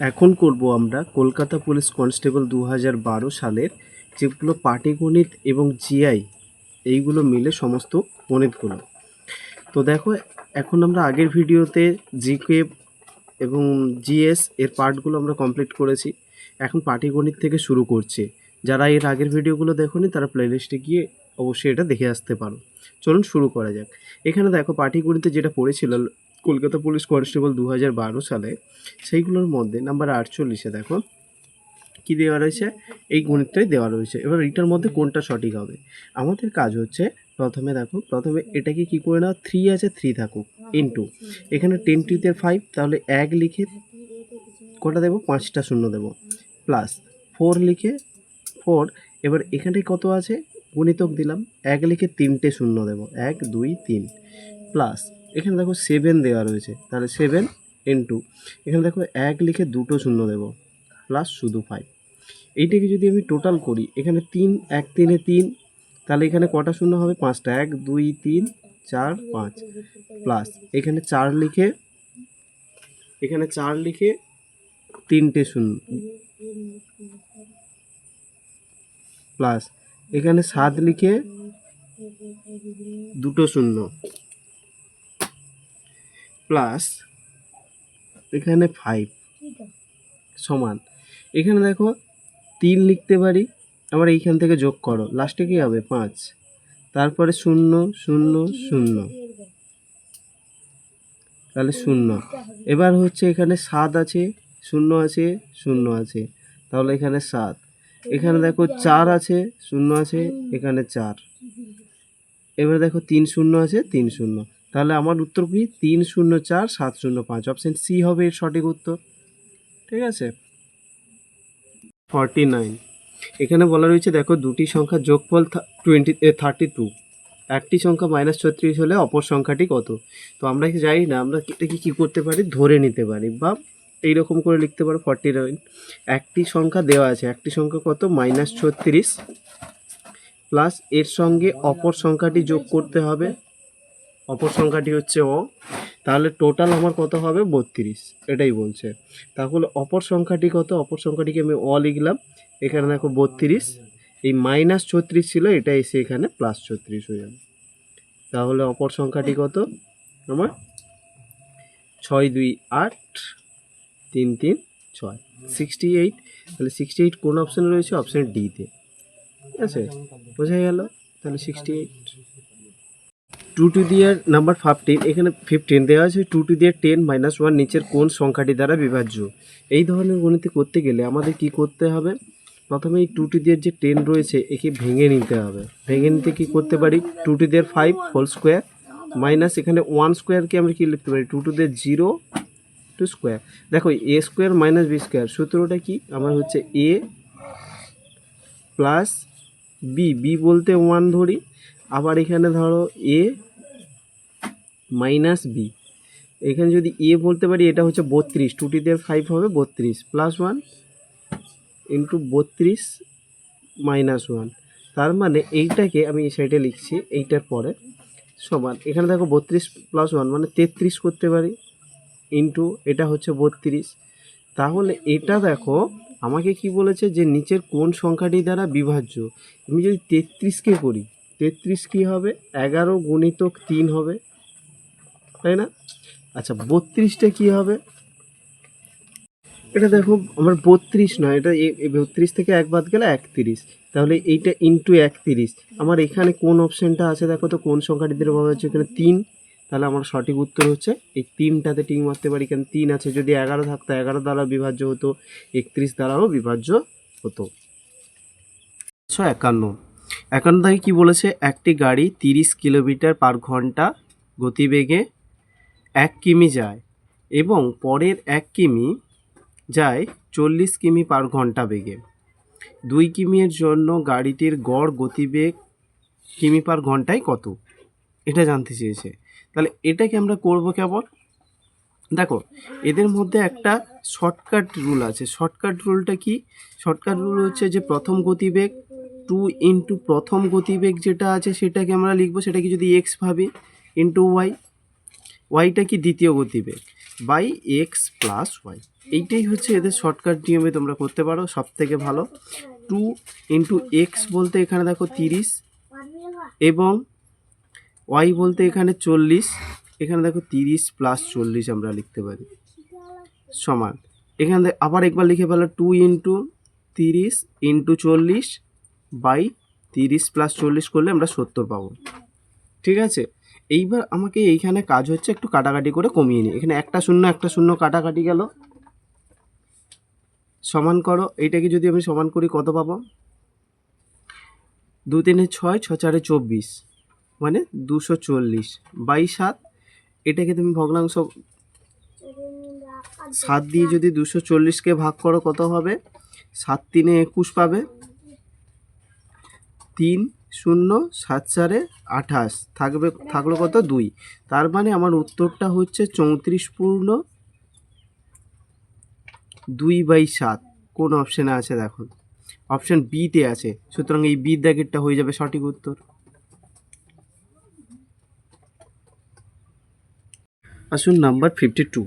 এখন করব আমরা কলকাতা পুলিশ কনস্টেবল দু হাজার বারো সালের যেগুলো পাটিগণিত এবং জিআই এইগুলো মিলে সমস্ত গণিতগুলো। তো দেখো, এখন আমরা আগের ভিডিওতে জিকে এবং জিএস এর পার্টগুলো আমরা কমপ্লিট করেছি। এখন পাটিগণিত থেকে শুরু করছি। যারা এর আগের ভিডিওগুলো দেখোনি, তারা প্লেলিস্টে গিয়ে অবশ্যই এটা দেখে আসতে পারো। চলুন শুরু করা যাক। এখানে দেখো, পাটিগণিতে যেটা পড়েছিল কলকাতা পুলিশ কনস্টেবল দু হাজার বারো সালে, সেইগুলোর মধ্যে নাম্বার আটচল্লিশে দেখো, কি দেওয়া রয়েছে? এই গণিতটাই দেওয়া রয়েছে। এবার এইটার মধ্যে কোনটা সঠিক হবে? আমাদের কাজ হচ্ছে প্রথমে দেখো, প্রথমে এটাকে কি করে নাও? থ্রি আছে থ্রি থাকুক ইন্টু এখানে টেন টুতে ফাইভ তাহলে এক লিখে কটা দেবো? পাঁচটা শূন্য দেবো। প্লাস ফোর লিখে ফোর এবার এখানে কত আছে? গুণিতক দিলাম, এক লিখে তিনটে শূন্য দেবো। এক, দুই, তিন। প্লাস এখানে দেখো সেভেন দেওয়া রয়েছে, তাহলে সেভেন ইন্টু এখানে দেখো এক লিখে দুটো শূন্য দেবো প্লাস শুধু ফাইভ এইটাকে যদি আমি টোটাল করি, এখানে তিন, এক তিনে তিন, তাহলে এখানে কটা শূন্য হবে? পাঁচটা। এক, দুই, তিন, চার, পাঁচ। প্লাস এখানে চার লিখে, এখানে চার লিখে তিনটে শূন্য। প্লাস এখানে সাত লিখে দুটো শূন্য। প্লাস এখানে ফাইভ সমান। এখানে দেখো তিন লিখতে পারি আবার এইখান থেকে যোগ করো। লাস্টে কি হবে? পাঁচ। তারপরে শূন্য শূন্য শূন্য। তাহলে শূন্য। এবার হচ্ছে এখানে সাত আছে শূন্য আছে শূন্য আছে। তাহলে এখানে সাত। এখানে দেখো চার আছে শূন্য আছে এখানে চার। এবার দেখো তিন শূন্য আছে তিন শূন্য। তাহলে আমার উত্তর কি? তিন শূন্য চার, সাত শূন্য পাঁচ। অপশান সি হবে এর সঠিক উত্তর। ঠিক আছে? ফর্টি নাইন এখানে বলা রয়েছে, দেখো, দুটি সংখ্যার যোগফল টোয়েন্টি থার্টি টু একটি সংখ্যা মাইনাস ছত্রিশ হলে অপর সংখ্যাটি কত? তো আমরা জানি না, আমরা এটাকে কী করতে পারি? ধরে নিতে পারি বা এই রকম করে লিখতে পারো ফর্টি নাইন একটি সংখ্যা দেওয়া আছে, একটি সংখ্যা কত? মাইনাস ছত্রিশ। প্লাস এর সঙ্গে অপর সংখ্যাটি যোগ করতে হবে। অপর সংখ্যাটি হচ্ছে অ। তাহলে টোটাল আমার কত হবে? বত্রিশ। এটাই বলছে। তাহলে অপর সংখ্যাটি কত? অপর সংখ্যাটিকে আমি অ লিখলাম। এখানে দেখো বত্রিশ। এই মাইনাস ছত্রিশ ছিল এটা এসে এখানে প্লাস ছত্রিশ হয়ে যাবে। তাহলে অপর সংখ্যাটি কত? আমার ছয় দুই আট তিন তিন ছয়। সিক্সটি এইট তাহলে সিক্সটি এইট কোন অপশানে রয়েছে? অপশান ডিতে ঠিক আছে? বোঝা গেল? তাহলে sixty eight two to the number fifteen এখানে ফিফটিন দেওয়া আছে two to the ten minus one নিচের কোন সংখ্যাটি দ্বারা বিভাজ্য। এই ধরনের গণিত করতে গেলে আমাদের কি করতে হবে? প্রথমে এই টু টু দিয়ার যে টেন রয়েছে, একে ভেঙে নিতে হবে। ভেঙে নিতে কি করতে পারি? Two to the five whole square minus এখানে ওয়ান স্কোয়ারকে আমরা কি লিখতে পারি? Two to the zero two square দেখো A square minus B square সূত্রটা কি? আমার হচ্ছে এ প্লাস বি বি বলতে ওয়ান ধরি। আবার এখানে ধরো এ মাইনাস বি এখানে যদি এ বলতে পারি, এটা হচ্ছে বত্রিশ। টু টিদের ফাইভ হবে, বত্রিশ। প্লাস ওয়ান ইন্টু বত্রিশ মাইনাস ওয়ান তার মানে এইটাকে আমি এই সাইডে লিখছি, এইটার পরে সমান। এখানে দেখো বত্রিশ প্লাস ওয়ান মানে তেত্রিশ করতে পারি ইন্টু এটা হচ্ছে বত্রিশ। তাহলে এটা দেখো, আমাকে কি বলেছে যে নিচের কোন সংখ্যাটি দ্বারা বিভাজ্য? আমি যদি তেত্রিশকে করি তেত্রিশ কী হবে? এগারো গুণিতক তিন হবে। তাই না? আচ্ছা বত্রিশটা কী হবে? এটা দেখো, আমার বত্রিশ নয়, এটা বত্রিশ থেকে এক বাদ গেলে একত্রিশ। তাহলে এইটা ইন্টু একত্রিশ। আমার এখানে কোন অপশানটা আছে দেখো তো? কোন সংখ্যাটি দিয়ে হচ্ছে? এখানে তিন। তাহলে আমার সঠিক উত্তর হচ্ছে, এই তিনটাতে টিং মারতে পারি। কারণ তিন আছে? যদি এগারো থাকতো, এগারো দ্বারা বিভাজ্য হতো, একত্রিশ দ্বারাও বিভাজ্য হতো। একশো একান্ন। একান্ন থেকে কী বলেছে? একটি গাড়ি তিরিশ কিলোমিটার পার ঘণ্টা গতিবেগে এক কিমি যায় এবং পরের এক কিমি যায় চল্লিশ কিমি পার ঘণ্টা বেগে। দুই কিমির জন্য গাড়িটির গড় গতিবেগ কিমি পার ঘন্টায় কত? এটা জানতে চেয়েছে। তাহলে এটাকে আমরা করব কেবল? দেখো, এদের মধ্যে একটা শর্টকাট রুল আছে। শর্টকাট রুলটা কি? শর্টকাট রুল হচ্ছে যে প্রথম গতিবেগ টু ইন্টু প্রথম গতিবেগ যেটা আছে সেটাকে আমরা লিখব, সেটাকে যদি এক্স ভাবি ইন্টু ওয়াই ওয়াইটা কি দ্বিতীয় গতিবেগ? বাই এক্স প্লাস ওয়াই এইটাই হচ্ছে এদের শর্টকাট নিয়মে তোমরা করতে পারো সব থেকে ভালো। টু ইন্টু এক্স বলতে এখানে দেখো তিরিশ এবং ওয়াই বলতে এখানে চল্লিশ। এখানে দেখো তিরিশ প্লাস চল্লিশ আমরা লিখতে পারি। সমান। এখানে আবার একবার লিখে ফেলো টু ইন্টু তিরিশ ইন্টু চল্লিশ বাই তিরিশ প্লাস চল্লিশ করলে আমরা সত্তর পাবো। ঠিক আছে? এইবার আমাকে এইখানে কাজ হচ্ছে একটু কাটাকাটি করে কমিয়ে নিই এখানে একটা শূন্য একটা শূন্য কাটাকাটি গেল। সমান করো, এইটাকে যদি আমি সমান করি কত পাবো? দু তিনে ছয়, ছ চারে চব্বিশ। মানে দুশো চল্লিশ। বাই সাত, এটাকে তুমি ভগ্নাংশ সাত দিয়ে যদি দুশো চল্লিশকে ভাগ করো কত হবে? সাত তিনে একুশ পাবে। তিন, শূন্য, সাত, চারে আঠাশ। থাকবে, থাকল কত? দুই। তার মানে আমার উত্তরটা হচ্ছে চৌত্রিশ পূর্ণ দুই বাই সাত। কোন অপশানে আছে দেখুন। অপশান বিতে আছে। সুতরাং এই বি দ্যাগেরটা হয়ে যাবে সঠিক উত্তর। আসুন নাম্বার ফিফটি টু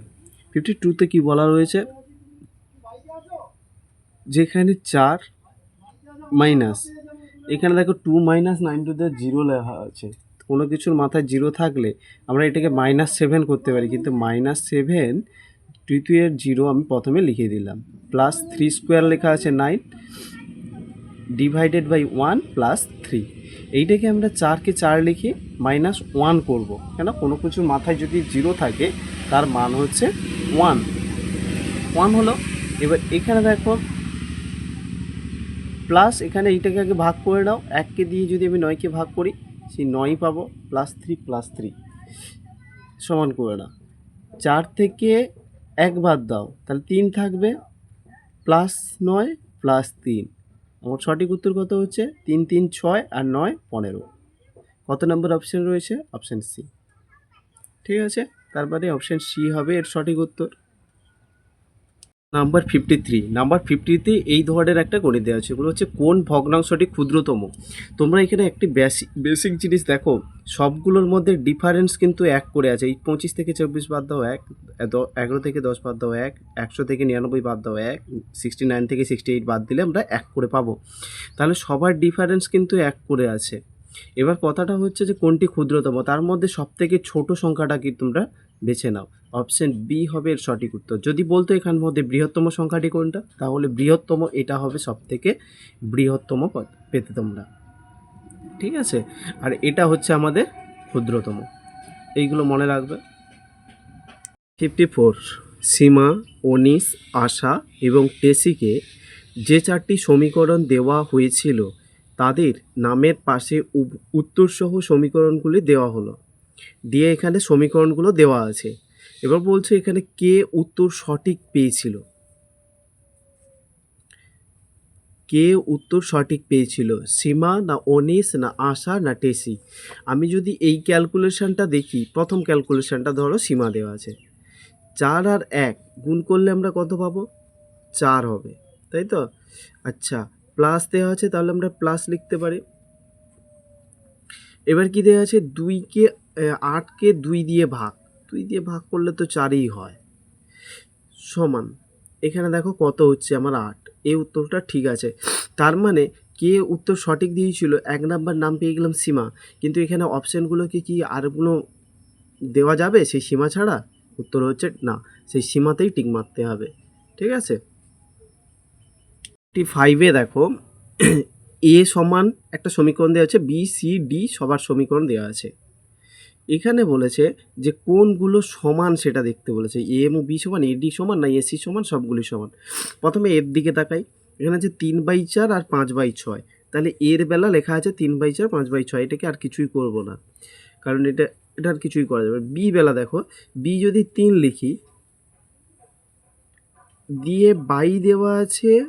ফিফটি টুতে কী বলা রয়েছে? যেখানে চার মাইনাস এখানে দেখো two minus nine to the zero লেখা আছে। কোনো কিছুর মাথায় জিরো থাকলে আমরা এটাকে মাইনাস সেভেন করতে পারি, কিন্তু মাইনাস সেভেন টু তৃতীয়ের জিরো আমি প্রথমে লিখে দিলাম। প্লাস থ্রি স্কোয়ার লেখা আছে nine divided by one plus three এইটাকে আমরা চারকে চার লিখে মাইনাস ওয়ান করব। কেন? কোনো কিছুর মাথায় যদি জিরো থাকে, তার মান হচ্ছে ওয়ান ওয়ান হলো, এবার এখানে দেখো প্লাস এখানে এইটাকে আগে ভাগ করে নাও। এককে দিয়ে যদি আমি নয়কে ভাগ করি, সেই নয় পাবো, প্লাস থ্রি প্লাস থ্রি। সমান করে নাও। চার থেকে এক বাদ দাও, তাহলে তিন থাকবে, প্লাস নয়, প্লাস তিন। আমার সঠিক উত্তর কত হচ্ছে? তিন তিন, ছয় আর নয়, পনেরো। কত নম্বর অপশান রয়েছে? অপশান সি ঠিক আছে? তারপরে অপশান সি হবে এর সঠিক উত্তর। নাম্বার ফিফটি থ্রি নাম্বার ফিফটিতে এই ধরনের একটা গণিত দেওয়া আছে এগুলো হচ্ছে কোন ভগ্নাংশটি ক্ষুদ্রতম। তোমরা এখানে একটি বেসিক বেসিক জিনিস দেখো। সবগুলোর মধ্যে ডিফারেন্স কিন্তু এক করে আছে। এই পঁচিশ থেকে চব্বিশ বাদ দাও এক এগারো থেকে দশ বাদ দাও এক, একশো থেকে নিরানব্বই বাদ দাও এক সিক্সটি নাইন থেকে সিক্সটি এইট বাদ দিলে আমরা এক করে পাবো। তাহলে সবার ডিফারেন্স কিন্তু এক করে আছে। এবার কথাটা হচ্ছে যে কোনটি ক্ষুদ্রতম? তার মধ্যে সবথেকে ছোট সংখ্যাটা কি তোমরা বেছে নাও। অপশন বি হবে এর সঠিক উত্তর। যদি বলতো এখান মধ্যে বৃহত্তম সংখ্যাটি কোনটা, তাহলে বৃহত্তম এটা হবে সব থেকে বৃহত্তম পদ পেতে তোমরা। ঠিক আছে? আর এটা হচ্ছে আমাদের ক্ষুদ্রতম। এইগুলো মনে রাখবে। ফিফটি ফোর সীমা, অনিস, আশা এবং টেসিকে যে চারটি সমীকরণ দেওয়া হয়েছিল, তাদের নামের পাশে উত্তরসহ সমীকরণগুলি দেওয়া হলো। দিয়ে এখানে সমীকরণগুলো দেওয়া আছে। এবার বলছে এখানে কে উত্তর সঠিক পেয়েছিল? কে উত্তর সঠিক পেয়েছিল? সীমা না অনিস না আশা না টেসি? আমি যদি এই ক্যালকুলেশনটা দেখি, প্রথম ক্যালকুলেশনটা ধরো সীমা দেওয়া আছে। চার আর এক গুণ করলে আমরা কত পাবো? চার হবে, তাই তো? আচ্ছা প্লাস দেওয়া আছে তাহলে আমরা প্লাস লিখতে পারি। এবার কি দেওয়া আছে? দুইকে আটকে দুই দিয়ে ভাগ। দুই দিয়ে ভাগ করলে তো চারই হয়। সমান। এখানে দেখো কত হচ্ছে আমার আট। এই উত্তরটা ঠিক আছে। তার মানে কে উত্তর সঠিক দিয়েছিল? এক নাম্বার নাম পেয়ে গেলাম সীমা। কিন্তু এখানে অপশানগুলোকে কি আরগুলো দেওয়া যাবে? সেই সীমা ছাড়া? উত্তর হচ্ছে না। সেই সীমাতেই টিক মারতে হবে। ঠিক আছে? টি ফাইভে দেখো, এ সমান একটা সমীকরণ দেওয়া আছে বি সি ডি সবার সমীকরণ দেওয়া আছে। এখানে বলেছে যে কোনগুলো সমান সেটা দেখতে বলেছে। এ এবং বি সমান, এ, ডি সমান না এসি সমান সবগুলি সমান। প্রথমে এর দিকে তাকাই, এখানে আছে তিন বাই চার আর পাঁচ বাই ছয়। তাহলে এর বেলা লেখা আছে তিন বাই চার, পাঁচ বাই ছয়, এটাকে আর কিছুই করব না। কারণ এটা এটা আর কিছুই করা যাবে বি বেলা দেখো, বি যদি তিন লিখি, দিয়ে বাই দেওয়া আছে,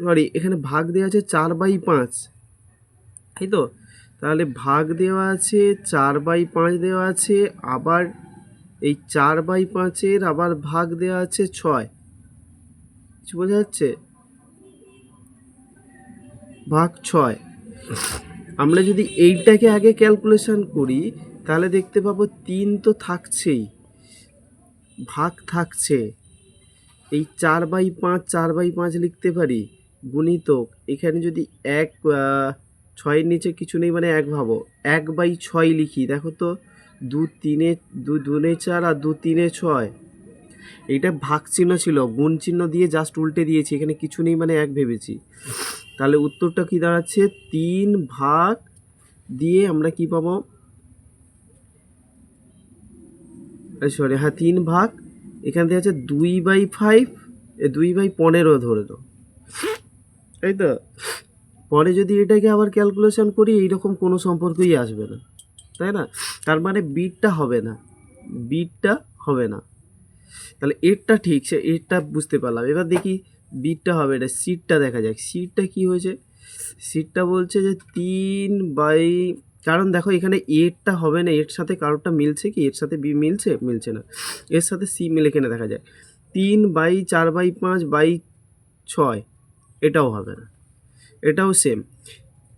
সরি, এখানে ভাগ দেওয়া আছে চার বাই পাঁচ। তাই তো? তাহলে ভাগ দেওয়া আছে, চার বাই পাঁচ দেওয়া আছে, আবার এই চার বাই পাঁচের আবার ভাগ দেওয়া আছে ছয়। কিছু বোঝা যাচ্ছে? ভাগ ছয়। আমরা যদি এইটাকে আগে ক্যালকুলেশন করি, তাহলে দেখতে পাবো তিন তো থাকছেই। ভাগ থাকছে। এই চার বাই পাঁচ, চার বাই পাঁচ লিখতে পারি, গুণিতক, এখানে যদি এক ছয়ের নিচে কিছু নেই মানে এক ভাবো। এক বাই ছয় লিখি। দেখো তো, দু তিনে, দু দুনে চার আর দু তিনে ছয়। এইটা ভাগ চিহ্ন ছিল। গুণ চিহ্ন দিয়ে জাস্ট উল্টে দিয়েছি। এখানে কিছু নেই মানে এক ভেবেছি। তাহলে উত্তরটা কি দাঁড়াচ্ছে? তিন ভাগ দিয়ে আমরা কি পাবো? সরি হ্যাঁ তিন ভাগ। এখান থেকে আছে দুই বাই ফাইভ দুই বাই পনেরো ধরে দাও তাই তো। পরে যদি এটাকে আবার ক্যালকুলেশন করি, এইরকম কোনো সম্পর্কই আসবে না। তাই না? তার মানে বিটটা হবে না। বিটটা হবে না। তাহলে এরটা ঠিক, সে এরটা বুঝতে পারলাম। এবার দেখি বিটটা হবে এটা সিটটা দেখা যাক। সিটটা কি হয়েছে? সিটটা বলছে যে তিন বাই, কারণ দেখো এখানে এরটা হবে না এর সাথে কারোরটা মিলছে কি? এর সাথে বি মিলছে? মিলছে না। এর সাথে সি মিলে কেনে দেখা যায় তিন বাই চার বাই পাঁচ বাই ছয়, এটাও হবে না। এটাও সেম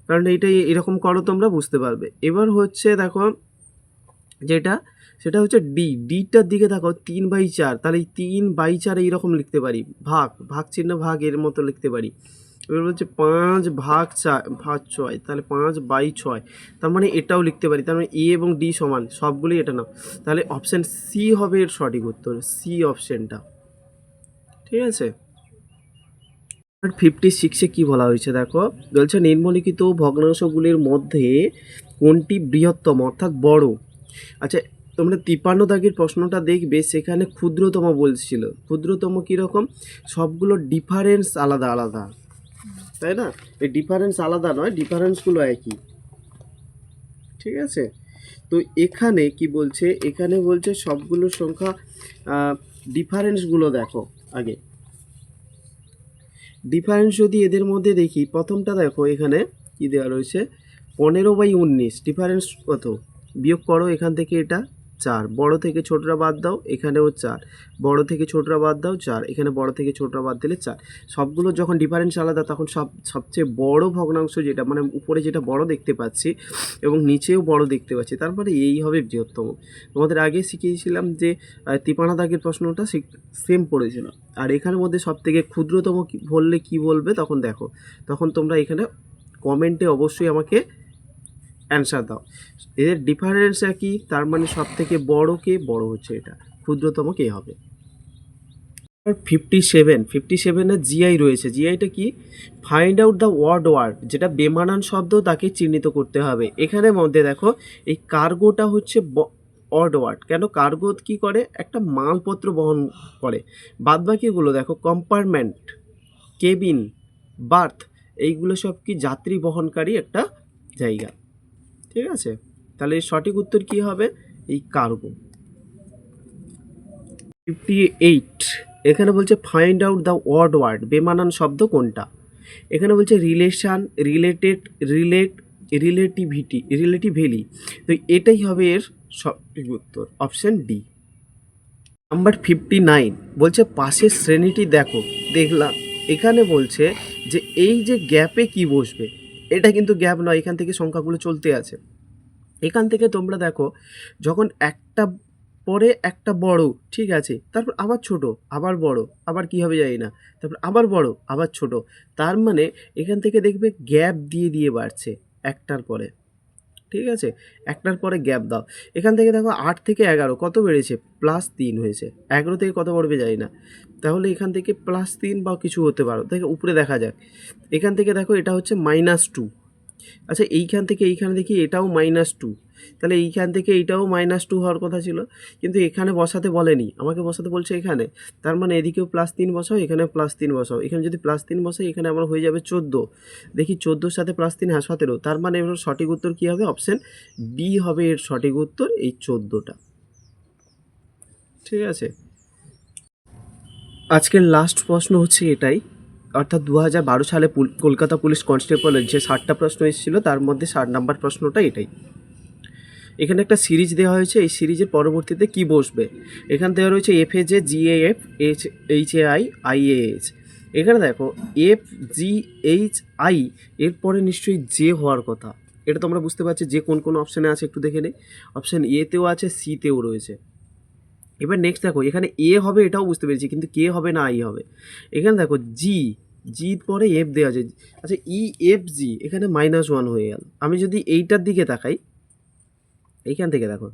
কারণ এইটা এরকম করো তোমরা, বুঝতে পারবে। এবার হচ্ছে দেখো, যেটা, সেটা হচ্ছে ডি ডিটার দিকে দেখো, তিন বাই চার। তাহলে এই তিন বাই চার এইরকম লিখতে পারি। ভাগ ভাগ চিহ্ন, ভাগ এর মতো লিখতে পারি। এবার হচ্ছে পাঁচ ভাগ চার, ভাগ ছয়, তাহলে পাঁচ বাই ছয়। তার মানে এটাও লিখতে পারি। তার মানে এ এবং ডি সমান, সবগুলোই এটা না তাহলে অপশান সি হবে এর সঠিক উত্তর সি অপশানটা ঠিক আছে? ফিফটি সিক্সে কী বলা হয়েছে দেখো? বলছে, নিম্নলিখিত ভগ্নাংশগুলির মধ্যে কোনটি বৃহত্তম, অর্থাৎ বড়? আচ্ছা তোমরা তিপ্পান্ন দাগের প্রশ্নটা দেখবে, সেখানে ক্ষুদ্রতম বলছিল। ক্ষুদ্রতম কীরকম? সবগুলো ডিফারেন্স আলাদা আলাদা। তাই না? এই ডিফারেন্স আলাদা নয় ডিফারেন্সগুলো একই। ঠিক আছে? তো এখানে কি বলছে? এখানে বলছে সবগুলো সংখ্যা ডিফারেন্সগুলো দেখো আগে। ডিফারেন্স যদি এদের মধ্যে দেখি, প্রথমটা দেখো, এখানে কী দেওয়া রয়েছে? পনেরো বাই উনিশ ডিফারেন্স কত? বিয়োগ করো এখান থেকে এটা। চার। বড় থেকে ছোটরা বাদ দাও, এখানেও চার। বড় থেকে ছোটরা বাদ দাও, চার। এখানে বড় থেকে ছোটরা বাদ দিলে চার। সবগুলো যখন ডিফারেন্স আলাদা, তখন সব, সবচেয়ে বড় ভগ্নাংশ যেটা মানে উপরে যেটা বড় দেখতে পাচ্ছি এবং নিচেও বড় দেখতে পাচ্ছি, তারপরে এই হবে বৃহত্তম। তোমাদের আগে শিখিয়েছিলাম যে তিপানা দাগের প্রশ্নটা সেম পড়েছিল। আর এখানের মধ্যে সব থেকে ক্ষুদ্রতম বললে কি বলবে তখন দেখো। তখন তোমরা এখানে কমেন্টে অবশ্যই আমাকে অ্যান্সার দাও। এদের ডিফারেন্স একই তার মানে সব থেকে বড় কে? বড় হচ্ছে এটা। ক্ষুদ্রতম কে হবে? ফিফটি সেভেন ফিফটি সেভেনের জিআই রয়েছে। জিআইটা কি? Find out the word word যেটা বেমানান শব্দ তাকে চিহ্নিত করতে হবে। এখানে মধ্যে দেখো, এই কার্গোটা হচ্ছে অড ওয়ার্ড কেন? কার্গো কি করে? একটা মালপত্র বহন করে। বাদবাকিগুলো দেখো কম্পার্টমেন্ট কেবিন বার্থ এইগুলো সব কি? যাত্রী বহনকারী একটা জায়গা। ঠিক আছে? তাহলে এর সঠিক উত্তর কি হবে? এই কার্গো ফিফটি এইট এখানে বলছে find out the word word বেমানান শব্দ কোনটা? এখানে বলছে relation related relate relativity relatively তো এটাই হবে এর সঠিক উত্তর option D number fifty nine বলছে, পাশের শ্রেণীটি দেখো। দেখলাম। এখানে বলছে যে, এই যে গ্যাপে কি বসবে? এটা কিন্তু গ্যাপ নয়, এখান থেকে সংখ্যাগুলো চলতে আছে। এখান থেকে তোমরা দেখো, যখন একটা পরে একটা বড়, ঠিক আছে, তারপর আবার ছোট, আবার বড়, আবার কি হবে জানি না, তারপর আবার বড়, আবার ছোট, তার মানে এখান থেকে দেখবে গ্যাপ দিয়ে দিয়ে বাড়ছে একটার পরে, ঠিক আছে, একটার পরে গ্যাপ দাও। এখান থেকে দেখো আট থেকে এগারো, কত বেড়েছে? প্লাস তিন হয়েছে। এগারো থেকে কত পড়বে জানি না। তাহলে এখান থেকে প্লাস তিন বা কিছু হতে পারো। দেখে, উপরে দেখা যাক। এখান থেকে দেখো, এটা হচ্ছে মাইনাস টু আচ্ছা এইখান থেকে এইখানে দেখি এটাও মাইনাস টু তাহলে এইখান থেকে এইটাও মাইনাস টু হওয়ার কথা ছিল। কিন্তু এখানে বসাতে বলেনি। আমাকে বসাতে বলছে এখানে। তার মানে এদিকেও প্লাস তিন বসাও এখানে প্লাস তিন বসাও। এখানে যদি প্লাস তিন বসাই, এখানে আমার হয়ে যাবে চোদ্দ। দেখি চোদ্দোর সাথে প্লাস তিন হ্যাঁ সতেরো। তার মানে এবার সঠিক উত্তর কী হবে? অপশান বি হবে এর সঠিক উত্তর এই চোদ্দোটা। ঠিক আছে? আজকের লাস্ট প্রশ্ন হচ্ছে এটাই। অর্থাৎ দু হাজার বারো সালে কলকাতা পুলিশ কনস্টেবলের যে ষাটটা প্রশ্ন এসেছিল, তার মধ্যে ষাট নাম্বার প্রশ্নটা এটাই। এখানে একটা সিরিজ দেওয়া হয়েছে, এই সিরিজের পরবর্তীতে কি বসবে? এখান দেওয়া রয়েছে F A J G A F H H A I I A H এখানে দেখো এফ জি এইচ আই এরপরে নিশ্চয়ই জে হওয়ার কথা। এটা তোমরা বুঝতে পারছ যে কোন কোন অপশানে আছে একটু দেখে নেই অপশান এতেও আছে সিতেও রয়েছে। এবার নেক্সট দেখো, এখানে এ হবে এটাও বুঝতে পেরেছি, কিন্তু কে হবে না আই হবে। এখানে দেখো জি জির পরে এফ দেওয়া আছে। আচ্ছা ই এফ জি এখানে মাইনাস ওয়ান হয়ে গেল। আমি যদি এইটার দিকে তাকাই, এইখান থেকে দেখো।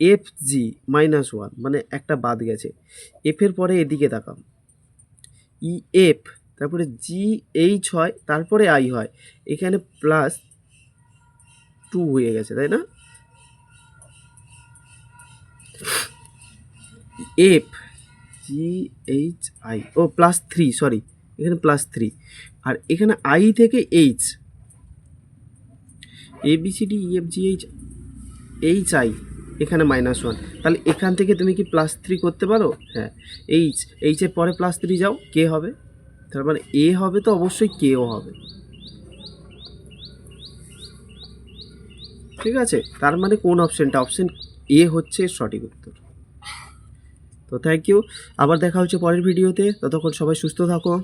এফ জি মাইনাস ওয়ান মানে একটা বাদ গেছে। এফের পরে এদিকে তাকাম ই এফ তারপরে জি এইচ হয়, তারপরে আই হয়। এখানে প্লাস টু হয়ে গেছে, তাই না? এফ জি এইচ আই ও প্লাস থ্রি সরি এখানে প্লাস থ্রি আর এখানে আই থেকে H A B C D F G H H I এখানে মাইনাস ওয়ান তাহলে এখান থেকে তুমি কি প্লাস থ্রি করতে পারো? হ্যাঁ এইচ এইচের পরে প্লাস থ্রি যাও কে হবে, তার মানে এ হবে তো অবশ্যই কেও হবে। ঠিক আছে? তার মানে কোন অপশানটা অপশান এ হচ্ছে সঠিক উত্তর। তো থ্যাংক ইউ আবার দেখা হচ্ছে পরের ভিডিওতে ততক্ষণ সবাই সুস্থ থাকো।